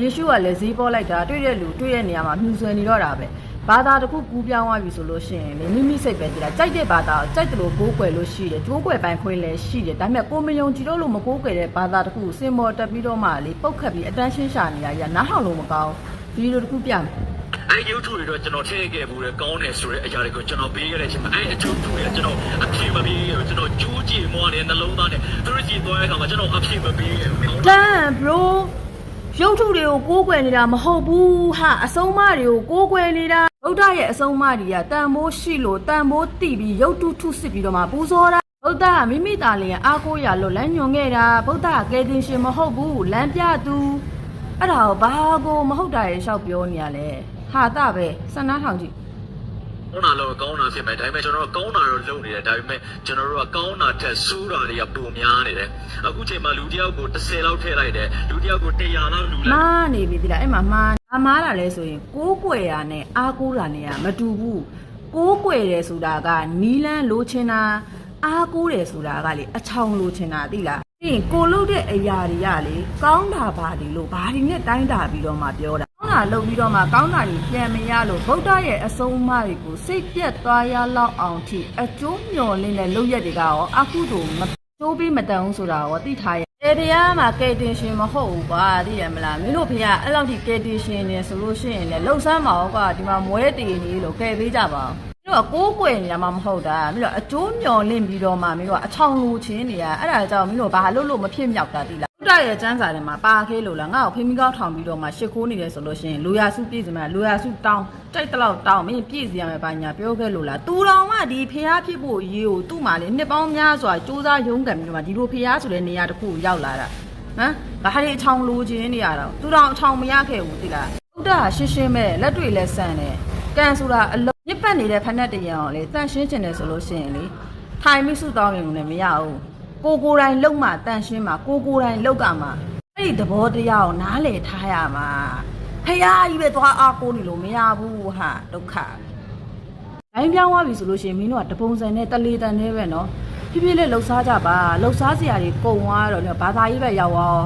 ယေရှုကလည်းဈေးပေါ်လိုက်တာတွေ့တဲ့လူတွေ့တဲ့နေရာမှာမြူဆွဲနေတော့တာပဲဘာသာတစ်ခုကူးပြောင်းသွားပြီဆိုလို့ရှိရင်လေမိမိစိတ်ပဲကြည့်တာကြိုက်တဲ့ဘာသာကိုကြိုက်တယ်လို့ကိုးကွယ်လို့ရှိတယ်ကျိုးကွယ်ပိုင်ခွင့်လည်းရှိတယ်ဒါပေမဲ့ကိုမယုံကြည်တော့လို့မကိုးကွယ်တဲ့ဘာသာတစ်ခုကိုစင်မော်တက်ပြီးတော့မှလေပုတ်ခတ်ပြီးအတန်းရှင်းရှာနေရရနားထောင်လို့မကောင်းဗီဒီယိုတစ်ခုပြမယ်အဲရုပ်ထုတွေတော့ကျွန်တော်ထည့်ခဲ့ဘူးလေကောင်းတယ်ဆိုတဲ့အရာတွေကိုကျွန်တော်ပေးခဲ့တဲ့အချိန်မှာအဲအထုပ်တွေကကျွန်တော်အပြည့်မပေးခဲ့ဘူးကျွန်တော်ကြိုးကြည့်မောတဲ့နှလုံးသားနဲ့သူတို့ကြည့်သွားတဲ့အခါမှာကျွန်တော်အပြည့်မပေးခဲ့ဘူးတန် bro ရုပ်ထုတွေကိုကိုးကွယ်နေတာမဟုတ်ဘူးဟာအဆုံးအမတွေကိုကိုးကွယ်နေတာဗုဒ္ဓရဲ့အဆုံးအမတွေကတန်မိုးရှိလို့တန်မိုးတိပြီးရုပ်ထုထုစစ်ပြီးတော့မှပူဇော်တာဗုဒ္ဓကမိမိသားလေးအားကိုးရလို့လမ်းညွန်ခဲ့တာဗုဒ္ဓကကယ်တင်ရှင်မဟုတ်ဘူးလမ်းပြသူအဲ့ဒါကိုဘာကိုမဟုတ်တာရေလျှောက်ပြောနေရလဲဟာတပဲစနားထောင်ကြည့် ကောင်းတာလို့ကောင်းတာဖြစ်မယ်ဒါပေမဲ့ကျွန်တော်တို့ကောင်းတာတော့လုပ်နေတယ်ဒါပေမဲ့ကျွန်တော်တို့ကကောင်းတာထက်ဆိုးတာတွေကပုံများနေတယ်အခုချိန်မှာလူတစ်ယောက်ကို30လောက်ထည့်လိုက်တယ်လူတစ်ယောက်ကို100လောက်လူလိုက်မားနေပြီဒီလားအဲ့မှာမားအမားတာလဲဆိုရင်ကိုးကွယ်တာနဲ့အားကိုးတာနဲ့ကမတူဘူးကိုးကွယ်တယ်ဆိုတာကနီလန်းလိုချင်တာအားကိုးတယ်ဆိုတာကလေအချောင်လိုချင်တာသိလားပြီးရင်ကိုလုပ်တဲ့အရာတွေကလေကောင်းတာပါဒီလို့ဘာဒီနဲ့တိုင်းတာပြီးတော့မှပြောတာကောင်း တာလုပ်ပြီးတော့မှကောင်းတာကြီးပြန်မရလို့ဗုဒ္ဓရဲ့အဆုံးအမတွေကိုစိတ်ပြက်သွားရလောက်အောင်ထိအကျိုးမျှော်လင့်တဲ့လုပ်ရက်တွေကရောအကုသို့မကျိုးပြီးမတန်ဘူးဆိုတာရောသိထားရကယ်တရားမှာကယ်တင်ရှင်မဟုတ်ဘူးကွာသိရမလားမင်းတို့ဖေကအဲ့လောက်ထိကယ်တင်ရှင်နေဆိုလို့ရှိရင်လည်းလှုပ်ဆန်းပါအောင်ကွာဒီမှာမွဲတည်နေလို့ကယ်ပေးကြပါအောင်မင်းတို့ကကိုးကွယ်နေတာမှမဟုတ်တာမင်းတို့ကအကျိုးမျော်လင့်ပြီးတော့မှမင်းတို့ကအချောင်လူချင်းနေရအဲ့ဒါကြောင့်မင်းတို့ဘာလို့လို့မဖြစ်မြောက်တာသိလား ဘုရားရဲ့ကျမ်းစာထဲမှာပါခဲလို့လားငါ့ကိုဖိမိကောက်ထောင်ပြီးတော့မှရှ िख ိုးနေတယ်ဆိုလို့ရှိရင်လူရစုပြည့်စမှာလူရစုတောင်းတိုက်တလောက်တောင်းမင်းပြည့်စရမယ်ပါညာပြောခဲ့လို့လားသူတော်မှဒီဖះဖြစ်ဖို့ရေးကိုသူ့မှာလေနှစ်ပေါင်းများစွာစူးစမ်းရုန်းကန်ပြီးတော့မှဒီလိုဖះဆိုတဲ့နေရာတစ်ခုကိုရောက်လာတာဟမ်ဘာဟာဒီအချောင်လိုချင်နေရတော့သူတော်အချောင်မရခဲ့ဘူးသိလားဥဒ္ဒဟာရှင်းရှင်းပဲလက်တွေလည်းဆန်တယ်ကန်ဆိုတာအလုံးညစ်ပတ်နေတဲ့ဖက်နဲ့တရံအောင်လေတန့်ရှင်းချင်တယ်ဆိုလို့ရှိရင်လေထိုင်မိစုတောင်းရင်လည်းမရဘူး ကိုကိုယ်တိုင်လောက်မှတန်ရှင်းမှာကိုကိုယ်တိုင်လောက်ကမှာအဲ့ဒီသဘောတရားကိုနားလည်ထားရမှာဖယားကြီးပဲသွားအားကိုးနေလို့မရဘူးဟာဒုက္ခ။တိုင်းပြောင်းသွားပြီဆိုလို့ရှိရင်မင်းတို့ကတပုံစံနဲ့တလေတန်နဲ့ပဲနော်။ဖြည်းဖြည်းလေးလှုပ်ရှားကြပါလှုပ်ရှားစရာတွေကုန်သွားတော့ဘာသာရေးပဲရောက်သွား